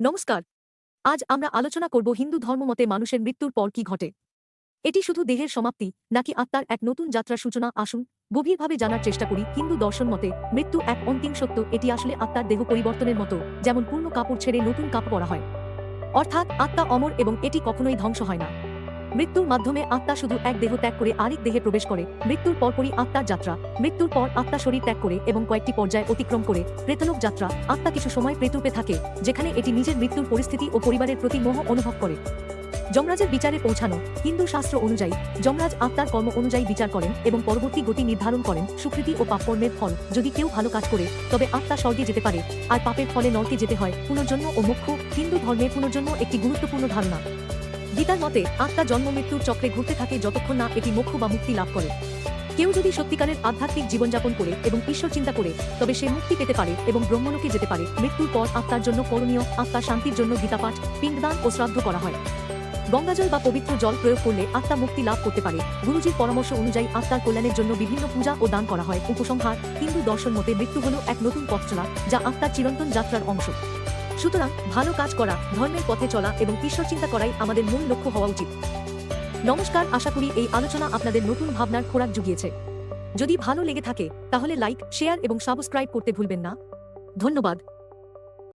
নমস্কার। আজ আমরা আলোচনা করব হিন্দু ধর্মমতে মানুষের মৃত্যুর পর কি ঘটে। এটি শুধু দেহের সমাপ্তি, নাকি আত্মার এক নতুন যাত্রার সূচনা, আসুন গভীরভাবে জানার চেষ্টা করি হিন্দু দর্শন মতে মৃত্যু এক অন্তিম সত্য, এটি আসলে আত্মার দেহ পরিবর্তনের মতো, যেমন পূর্ণ কাপড় ছেড়ে নতুন কাপড় পরা হয়। অর্থাৎ আত্মা অমর এবং এটি কখনোই ধ্বংস হয় না। মৃত্যুর মাধ্যমে আত্মা শুধু এক দেহ ত্যাগ করে আরেক দেহে প্রবেশ করে। মৃত্যুর পরপরই আত্মার যাত্রা। মৃত্যুর পর আত্মা শরীর ত্যাগ করে এবং কয়েকটি পর্যায় অতিক্রম করে। প্রেতলোক যাত্রা। আত্মা কিছু সময় প্রেতরূপে থাকে, যেখানে এটি নিজের মৃত্যুর পরিস্থিতি ও পরিবারের প্রতি মোহ অনুভব করে। যমরাজের বিচারে পৌঁছানো। হিন্দু শাস্ত্র অনুযায়ী, যমরাজ আত্মার কর্ম অনুযায়ী বিচার করেন এবং পরবর্তী গতি নির্ধারণ করেন সুকৃতি ও পাপকর্মের ফল। যদি কেউ ভালো কাজ করে, তবে আত্মা স্বর্গে যেতে পারে। আর পাপের ফলে নরকে যেতে হয়। পুনর্জন্ম ও মুখ্য হিন্দু ধর্মে পুনর্জন্ম একটি গুরুত্বপূর্ণ ধারণা। গীতার মতে, আত্মা জন্ম মৃত্যুর চক্রে ঘুরতে থাকে যতক্ষণ না এটি মোক্ষ বা মুক্তি লাভ করে। কেউ যদি সত্যিকারের আধ্যাত্মিক জীবনযাপন করে এবং ঈশ্বর চিন্তা করে, তবে সে মুক্তি পেতে পারে এবং ব্রহ্মলোকে যেতে পারে। মৃত্যুর পর আত্মার জন্য করণীয়, আত্মার শান্তির জন্য গীতাপাঠ, পিণ্ডদান ও শ্রাদ্ধ করা হয়। গঙ্গাজল বা পবিত্র জল প্রয়োগ করলে আত্মা মুক্তি লাভ করতে পারে। গুরুজির পরামর্শ অনুযায়ী আত্মার কল্যাণের জন্য বিভিন্ন পূজা ও দান করা হয়। উপসংহার, হিন্দু দর্শন মতে মৃত্যু হল এক নতুন পথ চলা, যা আত্মার চিরন্তন যাত্রার অংশ। সুতরাং ভালো কাজ করা, ধর্মের পথে চলা এবং ঈশ্বর চিন্তা করাই আমাদের মূল লক্ষ্য হওয়া উচিত। নমস্কার, আশা করি এই আলোচনা আপনাদের নতুন ভাবনার খোরাক জুগিয়েছে। যদি ভালো লেগে থাকে, তাহলে লাইক শেয়ার এবং সাবস্ক্রাইব করতে ভুলবেন না। ধন্যবাদ।